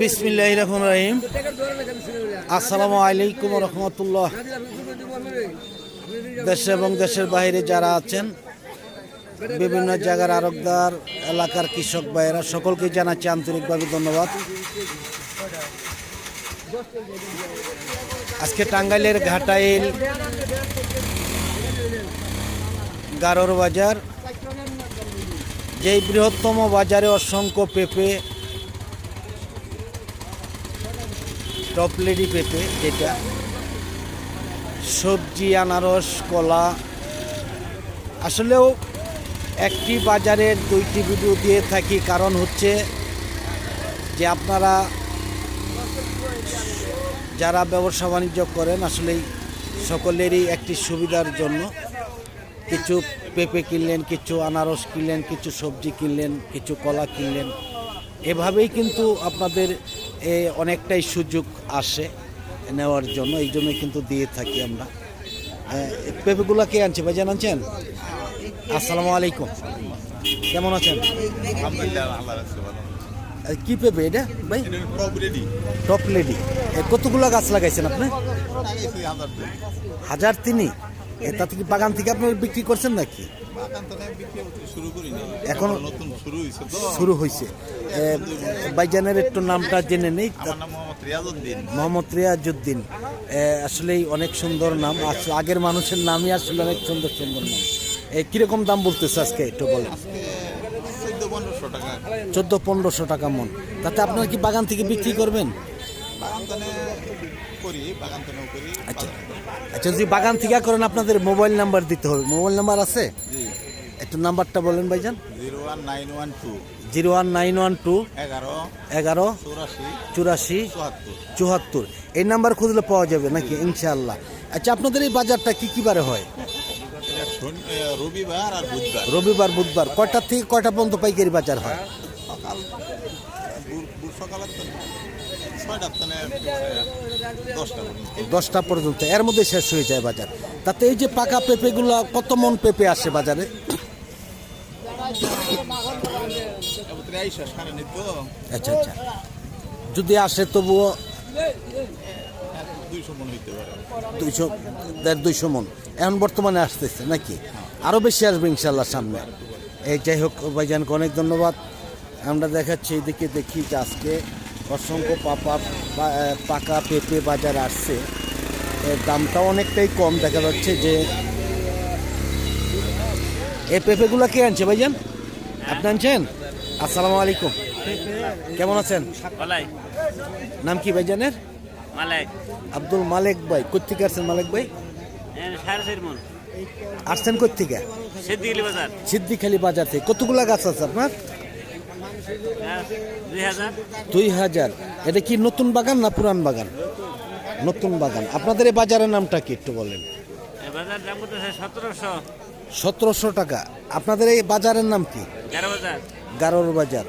বিসমিল্লাহ রহমান রহিম। আসসালামু আলাইকুম রহমতুল্লাহ। দেশে এবং দেশের বাইরে যারা আছেন, বিভিন্ন জায়গার আরকদার এলাকার কৃষক ভাইয়েরা, সকলকে জানাচ্ছি আন্তরিকভাবে ধন্যবাদ। আজকে টাঙ্গাইলের ঘাটাইল গারোর বাজার। যেই বৃহত্তম বাজারে অসংখ্য পেঁপে টপলেডি পেঁপে যেটা, সবজি, আনারস, কলা, আসলেও একটি বাজারের দুইটি ভিডিও দিয়ে থাকি। কারণ হচ্ছে যে আপনারা যারা ব্যবসা বাণিজ্য করেন, আসলেই সকলেরই একটি সুবিধার জন্য কিছু পেঁপে কিনলেন কিছু আনারস কিনলেন কিছু সবজি কিনলেন কিছু কলা কিনলেন। এভাবেই কিন্তু আপনাদের এ, অনেকটাই সুযোগ আসে নেওয়ার জন্য এই জন্য কিন্তু দিয়ে থাকি আমরা। পেঁপেগুলো কে আনছে? ভাই জানাচ্ছেন আসসালামু আলাইকুম। কেমন আছেন? কি পেঁপে এটা ভাই? Top lady. কতগুলো গাছ লাগাইছেন আপনি? হাজার তিনি? তাতে কি বাগান থেকে আপনি বিক্রি করছেন নাকি? এখনো- শুরু হয়েছে ভাইজানের একটু নামটা জেনে নেই। মোহাম্মদ রিয়াজুদ্দিন আসলেই অনেক সুন্দর নাম। আসলে আগের মানুষের নামই আসলে অনেক সুন্দর সুন্দর নাম। কীরকম দাম বলতেছে আজকে একটু বলেন। চোদ্দ পনেরোশো টাকা। মন। তাতে আপনারা কি বাগান থেকে বিক্রি করবেন? করি বাগান তানেও করি আচ্ছা। আচ্ছা যদি বাগান থেকে করেন আপনাদের মোবাইল নাম্বার দিতে হবে। মোবাইল নাম্বার আছে? একটু নাম্বারটা বলেন ভাইজান। Zero one nine one two. Zero one nine one two. এগারো। এগারো। চুরাশি। চুয়াত্তর। এই নাম্বার খুঁজলে পাওয়া যাবে নাকি? ইনশাআল্লাহ। আচ্ছা আপনাদের এই বাজারটা কি কি বারে হয়? রবিবার আর বুধবার। রবিবার বুধবার। কয়টা থেকে কয়টা পর্যন্ত পাইকারি বাজার হয়? সকাল সকালে দশটা পর্যন্ত। দশটা পর্যন্ত এর মধ্যে শেষ হয়ে যায় বাজার। তাতে এই যে পাকা পেঁপেগুলো কত মন পেঁপে আসে বাজারে? আচ্ছা আচ্ছা। যদি আসে তবুও দুইশো মন দেড় দুইশো মন। এখন বর্তমানে আসতেছে নাকি? আরও বেশি আসবে ইনশাল্লাহ সামনে। এই যাই হোক ভাইজানকে অনেক ধন্যবাদ। আমরা দেখাচ্ছি এইদিকে দেখি যে আজকে অসংখ্য পাপা পাকা পেঁপে বাজার আসছে। এর দামটাও অনেকটাই কম দেখা যাচ্ছে যে এই পেঁপেগুলো কে আনছে ভাইজান? আপনি আনছেন? আসসালামু আলাইকুম। কেমন আছেন? নাম কি ভাইজানের? মালাই আব্দুল মালেক ভাই। কোথেকে আসছেন মালেক ভাই? আসছেন কোথেকে সিদ্দিখালি বাজার থেকে। কতগুলা গাছ আছে আপনার? দুই হাজার। এটা কি নতুন বাগান না পুরান বাগান? নতুন বাগান। আপনাদের এই বাজারের নামটা কি একটু বলেন? সতেরোশো। টাকা। আপনাদের এই বাজারের নাম কি? গারোর বাজার।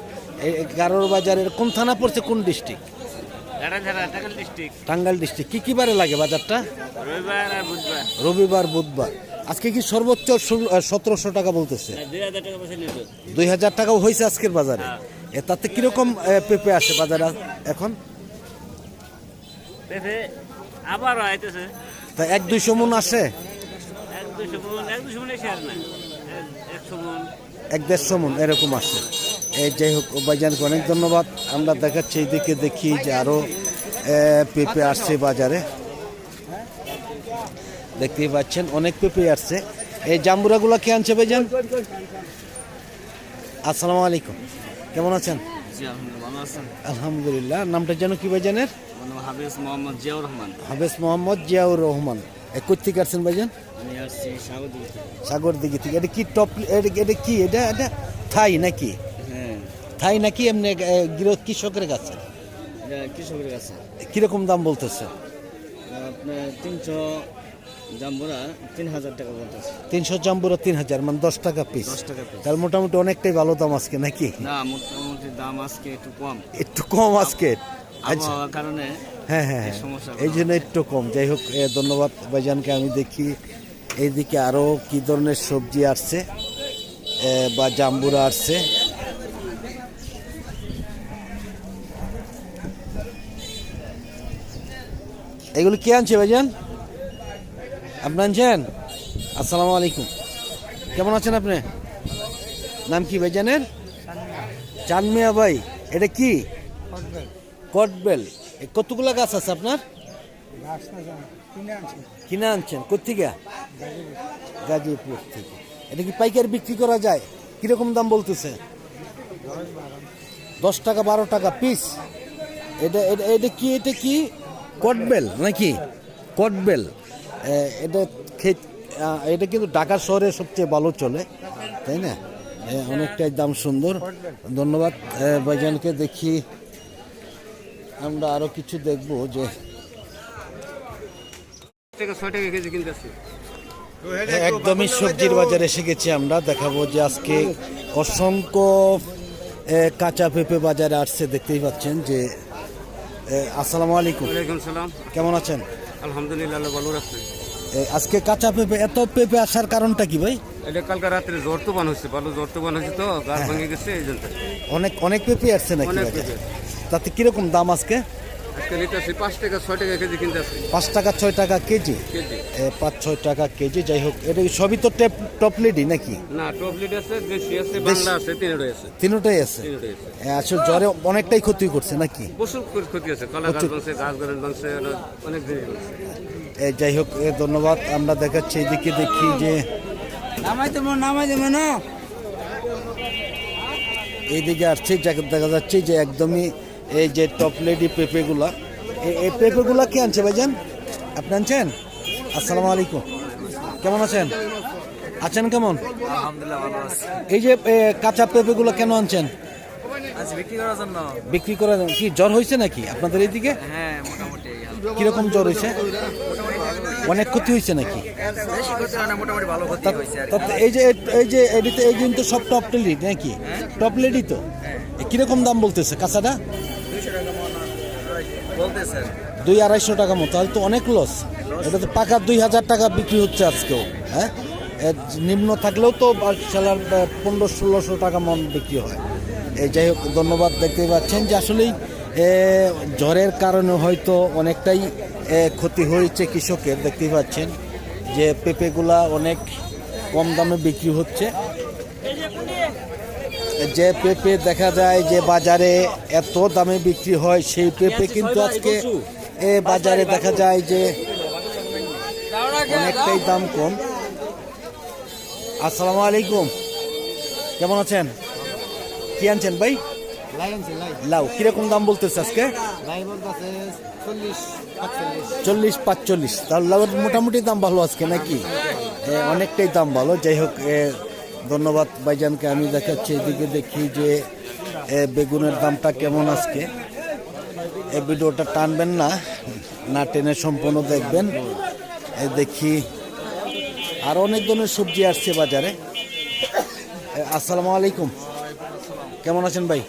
গারোর বাজারের কোন থানা পড়ছে কোন ডিস্ট্রিক্ট? টাঙ্গাইল ডিস্ট্রিক্ট। কি কি বারে লাগে বাজারটা? রবিবার বুধবার। আজকে কি সর্বোচ্চ সতেরোশো টাকা বলতেছে? দুই হাজার নিল দুই হাজার টাকাও হয়েছে আজকের বাজারে। এ তাতে কীরকম পেঁপে আসে বাজারে এখন? পেঁপে আইতেছে। তা এক দুইশো মন আসে? এক দুশো মন এক দুশো মন এসে আর না একশো মন। এক দেড়শো মন এরকম আসে। এই যাই হোক ভাইজানকে অনেক ধন্যবাদ। আমরা দেখাচ্ছি এইদিকে দেখি যে আরও পেঁপে আসছে বাজারে। দেখতেই পাচ্ছেন অনেক পেঁপে আসছে। এই জাম্বুরাগুলো কে আনছে ভাইজান? আসসালামু আলাইকুম। কেমন আছেন? আলহামদুলিল্লাহ নামটা যেন কি ভাইজানের? হাফিজ মোহাম্মদ জিয়াউর রহমান। হাবেস মোহাম্মদ জিয়াউর রহমান। কোথেকে আসছেন ভাইজান? সাগর দিকে থেকে। এটা কি টপ এটা কি? এটা এটা থাই নাকি? হ্যাঁ। থাই নাকি এমনি গৃহ কৃষকের কাছে? কৃষকের কাছে। কীরকম দাম বলতেছে? আপনার তিনশো তিন হাজার টাকা তিনশো জাম্বুরা তিন হাজার মানে দশ টাকা পিস টাকা তাহলে মোটামুটি অনেকটাই ভালো দাম আজকে নাকি? দাম আজকে একটু কম। একটু কম আজকে? আচ্ছা। কারণে হ্যাঁ হ্যাঁ এই হ্যাঁ। জন্য একটু কম। যাই হোক ধন্যবাদ ভাইজানকে। আমি দেখি এইদিকে আরও কি ধরনের সবজি আসছে বা জাম্বুরা আসছে। এগুলো কি আনছে ভাইজান? আপনি আনছেন আসসালামু আলাইকুম। কেমন আছেন আপনি? নাম কি ভাইজানের চানমিয়া ভাই, এটা কি? কটবেল। কতগুলো গাছ আছে আপনার? কিনে আনছেন। কোথেকে গাজীপুর থেকে। এটা কি পাইকারি বিক্রি করা যায়? কীরকম দাম বলতেছে? দশ টাকা, বারো টাকা পিস এটা এটা এটা কি এটা কি? কটবেল নাকি? কটবেল। এটা এটা কিন্তু ঢাকা শহরে সবচেয়ে ভালো চলে তাই না? অনেকটাই দাম সুন্দর। ধন্যবাদ। ভাইজানকে দেখি আমরা আরও কিছু দেখব যে একদমই সবজির বাজারে এসে গেছি আমরা। দেখাবো যে আজকে অসংখ্য কাঁচা পেঁপে বাজারে আসছে দেখতেই পাচ্ছেন যে আসসালামু আলাইকুম। সালাম। কেমন আছেন? আলহামদুলিল্লাহ ভালো রাখছে। আজকে কাঁচা পেঁপে এত পেঁপে আসার কারণটা কি ভাই? এটা কালকে রাত্রে জ্বর তুফান হচ্ছে ভালো জ্বর তুফান হচ্ছে তো গাছ ভেঙে গেছে এই জন্য। অনেক অনেক পেঁপে আসছে নাকি। তাতে কীরকম দাম আজকে? আজকে নিতেছি পাঁচ টাকা ছয় টাকা কেজি কিনতেছি পাঁচ টাকা ছয় টাকা কেজি? কেজি। এ, পাঁচ ছয় টাকা কেজি যাই হোক এটা সবই তো টেপ টপ লেডি নাকি? না আছে দেশি আছে বাংলা আছে তিনটাই আছে। তিনটাই আছে? তিনটাই আছে। এ, আসলে জ্বরে অনেকটাই ক্ষতি করছে নাকি? প্রচুর ক্ষতি আছে কলা গাছ বানছে গাছ গাছ বানছে অনেক জিনিস বানছে। এ, যাই হোক এ, ধন্যবাদ আমরা দেখাচ্ছি এদিকে দেখি যে নামাই দেবো নামাই দেবো না এইদিকে আসছে যা- দেখা যাচ্ছে যে একদমই এই যে টপ লেডি পেঁপেগুলা এই পেঁপেগুলা কে আনছে ভাইজান আপনি আনছেন আসসালামু আলাইকুম কেমন আছেন আছেন কেমন এই যে কাঁচা পেঁপেগুলো কেন আনছেন আচ্ছা বিক্রি করার জন্য কি জ্বর হয়েছে নাকি আপনাদের এইদিকে হ্যাঁ কীরকম জ্বর হয়েছে অনেক ক্ষতি হয়েছে নাকি হয় তা-। তা- এই যে এই যে এডিতে এই কিন্তু সব টপ লেডি নাকি টপ লেডি তো কীরকম দাম বলতেছে কাঁচাটা দুই আড়াইশো টাকা মতো তাহলে তো অনেক লস এটা তো পাকা দুই হাজার টাকা বিক্রি হচ্ছে আজকেও হ্যাঁ? নিম্ন থাকলেও তো সেলার পনেরো ষোলোশো টাকা মন বিক্রি হয়। এই যাই হোক ধন্যবাদ দেখতে পাচ্ছেন যে আসলেই জ্বরের কারণে হয়তো অনেকটাই ক্ষতি হয়েছে কৃষকের দেখতেই পাচ্ছেন যে পেঁপেগুলা অনেক কম দামে বিক্রি হচ্ছে। যে পেঁপে দেখা যায় যে বাজারে এত দামে বিক্রি হয়, সেই পেঁপে কিন্তু আজকে এ বাজারে দেখা যায় যে অনেকটাই দাম কম। আসসালামু আলাইকুম। কেমন আছেন? কি আনছেন ভাই? লাউ, কীরকম দাম বলতেছে আজকে? চল্লিশ পাঁচচল্লিশ। তাহলে লাউয়ের মোটামুটি দাম ভালো আজকে নাকি? অনেকটাই দাম ভালো। যাই হোক ধন্যবাদ ভাইজানকে আমি দেখাচ্ছি এদিকে দেখি যে বেগুনের দামটা কেমন আজকে। এই ভিডিওটা টানবেন না না টেনে সম্পূর্ণ দেখবেন। এ, দেখি আর অনেক ধরনের সবজি আসছে বাজারে। আসসালামু আলাইকুম। কেমন আছেন ভাই?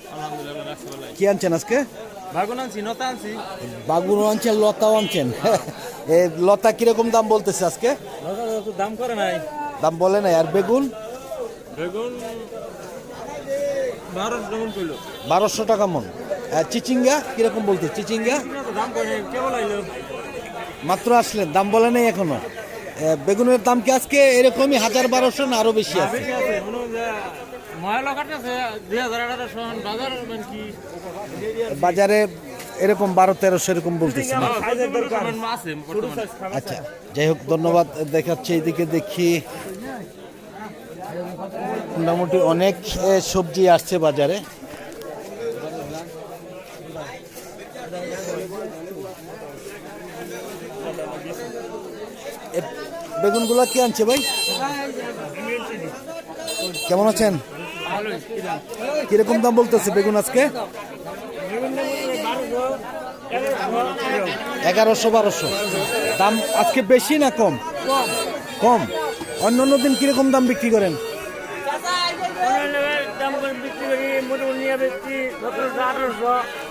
কি আনছেন আজকে? বাগুন আনছেন লতাও আনছেন। লতা কীরকম দাম বলতেছে আজকে? দাম করে নাই। দাম বলে নাই আর বেগুন? বেগুন বারোশো টাকা মন চিচিঙ্গা? কীরকম বলতে? চিচিঙ্গা? মাত্র আসলেন দাম বলে নাই এখনও। বেগুনের দাম কি আজকে এরকমই হাজার বারোশো না আরও বেশি আছে? আছে মনে বাজার মানে কি বাজারে এরকম বারো তেরোশো এরকম বলতেছে। আচ্ছা যাই হোক ধন্যবাদ দেখাচ্ছে এইদিকে দেখি। মোটামুটি অনেক সবজি আসছে বাজারে। বেগুনগুলা কি আনছে ভাই? কেমন আছেন? কীরকম দাম বলতেছে বেগুন আজকে? এগারোশো বারোশো। দাম আজকে বেশি না কম? কম? অন্য অন্য দিন কীরকম দাম বিক্রি করেন?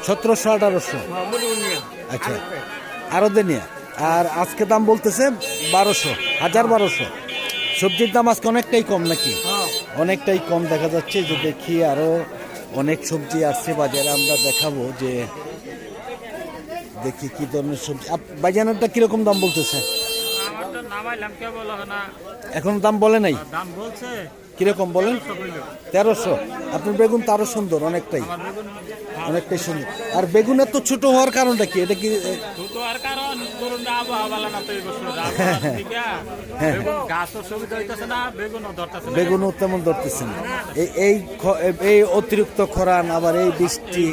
সতেরোশো, আঠারোশো। আচ্ছা আরও দিনিয়া আর আজকে দাম বলতেছে বারোশো, হাজার বারোশো। সবজির দাম আজকে অনেকটাই কম নাকি? অনেকটাই কম দেখা যাচ্ছে, যে দেখি আরও অনেক সবজি আসছে বাজারে, আমরা দেখাবো যে দেখি কি ধরনের সবজি। বাইজানেরটা কীরকম দাম বলতেছে? নামাইলাম কে বলো না। এখন দাম বলে নাই? দাম বলছে। কীরকম বলেন? তেরোশো আপনার বেগুন তো আরও সুন্দর অনেকটাই। অনেকটাই সুন্দর। আর বেগুন এত ছোট হওয়ার কারণটা কি? এটা কি এ, দুটো কারণ ধরুন আবহাওয়া না তো এই বছর বেগুন গাছও সুবিধা হইতেছে না বেগুনও ধরতেছে বেগুনও তেমন ধরতেছে না। এই এই অতিরিক্ত খরান আবার এই বৃষ্টি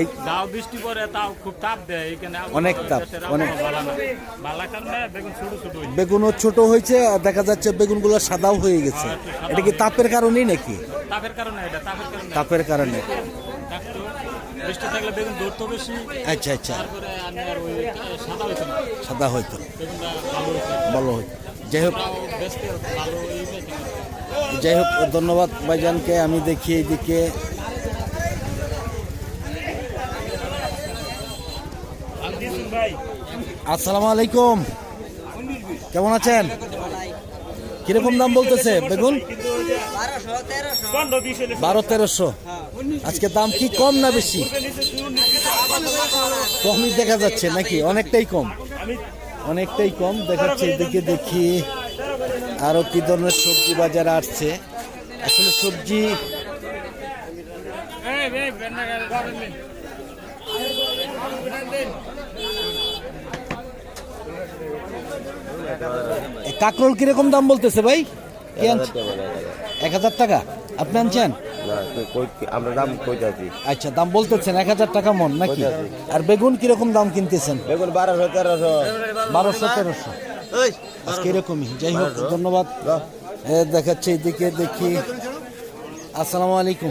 এই যাও বৃষ্টি পরে তাও খুব তাপ দেয় এখানে অনেক তাপ, অনেক। ভালো কারণে বেগুন ছোট ছোট বেগুনও ছোট হয়েছে আর দেখা যাচ্ছে বেগুনগুলো সাদাও হয়ে গেছে। এটা কি তাপের কারণেই নাকি? তাপের কারণে এটা তাপের কারণে। তাপের কারণে। একটু বৃষ্টি থাকলে বেগুন ধরতো বেশি আচ্ছা আচ্ছা। তারপরে আমি ওই সাদা হইতো না। সাদা হয়তো বেগুনটা ভালো হইতো। ভালো হয়তো যাই হোক। ভালো যাই হোক ধন্যবাদ ভাইজানকে। আমি দেখি এইদিকে। আসসালামু আলাইকুম। কেমন আছেন? কীরকম দাম বলতেছে? বেগুন? বারো, তেরোশো। আজকে দাম কি কম না বেশি? কমই দেখা যাচ্ছে নাকি? অনেকটাই কম। অনেকটাই কম। দেখাচ্ছে এদিকে দেখি আরও কি ধরনের সবজি বাজারে আসছে। আসলে সবজি এই এই বেন্না গাড়ি ধরেন দিন এ কাকরোল কীরকম দাম বলতেছে ভাই? এক হাজার টাকা? আপনি আনছেন? আমরা দাম কইতাছি। আচ্ছা দাম বলতেছেন এক হাজার টাকা মন নাকি? আর বেগুন কীরকম দাম কিনতেছেন? বেগুন বারোশো তেরোশো। বারোশো তেরোশো। আজকে এরকমই যাই হোক ধন্যবাদ। দেখাচ্ছে এদিকে দেখি। আসসালামু আলাইকুম।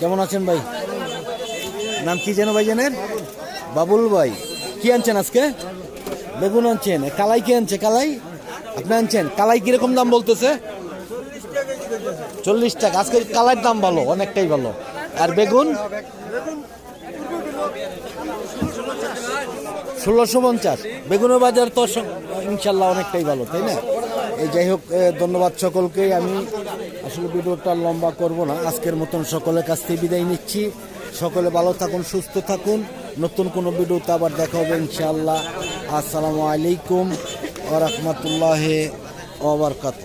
কেমন আছেন ভাই? নাম কি যেন ভাই জানেন? বাবুল ভাই। কি আনছেন আজকে? বেগুন আনছেন কালাই কি আনছে কালাই? আপনি আনছেন, কালাই কীরকম দাম বলতেছে? চল্লিশ টাকা, আজকে কালাইয়ের দাম ভালো, অনেকটাই ভালো। আর বেগুন? ষোলোশো পঞ্চাশ। বেগুনের বাজার তো ইনশাল্লাহ অনেকটাই ভালো, তাই না? এই যাই হোক ধন্যবাদ সকলকেই আমি আসলে ভিডিওটা লম্বা করব না। আজকের মতন সকলের কাছ থেকে বিদায় নিচ্ছি। সকলে ভালো থাকুন, সুস্থ থাকুন। নতুন কোনো ভিডিওতে আবার দেখা হবে ইনশাআল্লাহ। আসসালামু আলাইকুম ওরহমতুল্লাহ ওবরকাত